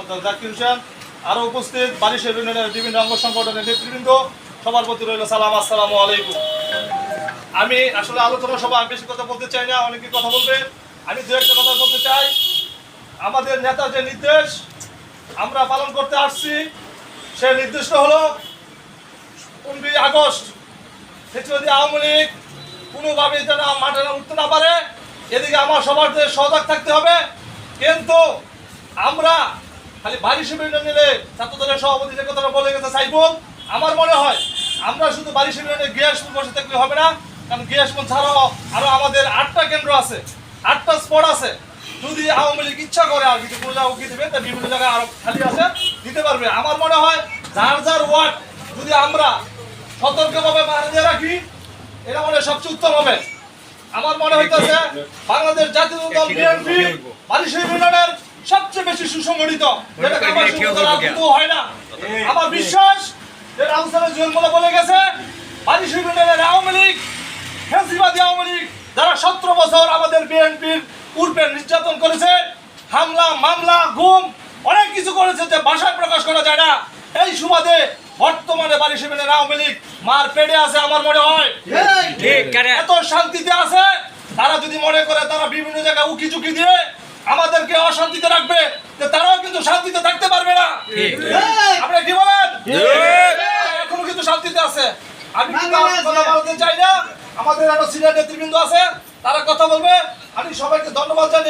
মোহাম্মদ জাকির হোসেন। আরও উপস্থিত বারিশের ইউনিয়নের বিভিন্ন অঙ্গ সংগঠনের নেতৃবৃন্দ, সবার প্রতি রইল সালাম, আসসালামু আলাইকুম। আমি আসলে আলোচনা সভা বেশি কথা বলতে চাই না, অনেকে কথা বলবে। আমি দু একটা কথা বলতে চাই। আমাদের নেতা যে নির্দেশ আমরা পালন করতে আসছি, সে নির্দিষ্ট হলো পনেরোই আগস্ট সে যদি আওয়ামী লীগ কোনোভাবে যেন মাঠে উঠতে না পারে, এদিকে আমার সবার সজাগ থাকতে হবে। কিন্তু আমরা খালি বাড়ি শিবির নিলে ছাত্র দলের সভাপতি যে কথাটা বলে গেছে সাইফুল আমার মনে হয় আমরা শুধু বাড়ি শিবিরে গ্যাস বসে থাকলে হবে না কারণ গ্যাস ছাড়াও আরও আমাদের আটটা কেন্দ্র আছে আটটা স্পট আছে। যদি আওয়ামী লীগ ইচ্ছা করে আর কিছু কোনো জায়গায় উঠে দেবে? তা বিভিন্ন জায়গায় আরও খালি আছে দিতে পারবে। আমার মনে হয় যার যার ওয়ার্ড যদি আমরা সতর্কভাবে বানিয়ে রাখি এটা মনে হয় সবচেয়ে উত্তম হবে। আমার মনে হইতেছে বাংলাদেশ জাতীয় দল বিএনপি বারিশের ইউনিয়নের সবচেয়ে বেশি সুসংগঠিত। যেটা আমার কিন্তু হয় না। আমার বিশ্বাস যে রামসারের জন্মলা বলে গেছে আওয়ামী লীগ ফেসিবাদী আওয়ামী লীগ যারা সতেরো বছর আমাদের বিএনপির পূর্বে নির্যাতন করেছে হামলা মামলা গুম অনেক কিছু করেছে যে ভাষায় প্রকাশ করা যায় না। এই সুবাদে বর্তমানে বাড়ি সেবেনের আওয়ামী লীগ মার পেড়ে আছে আমার মনে হয়। ঠিক এত শান্তিতে আছে তারা যদি মনে করে তারা বিভিন্ন জায়গায় উকি ঝুঁকি দিয়ে আমাদেরকে অশান্তিতে রাখবে যে তারাও কিন্তু শান্তিতে থাকতে পারবে না। আপনি কি বলেন? এখনও কিন্তু শান্তিতে আছে। আমি কথা বলতে চাই না আমাদের আরও সিনিয়র নেতৃবৃন্দ আছে তারা কথা বলবে। আমি সবাইকে ধন্যবাদ জানাই।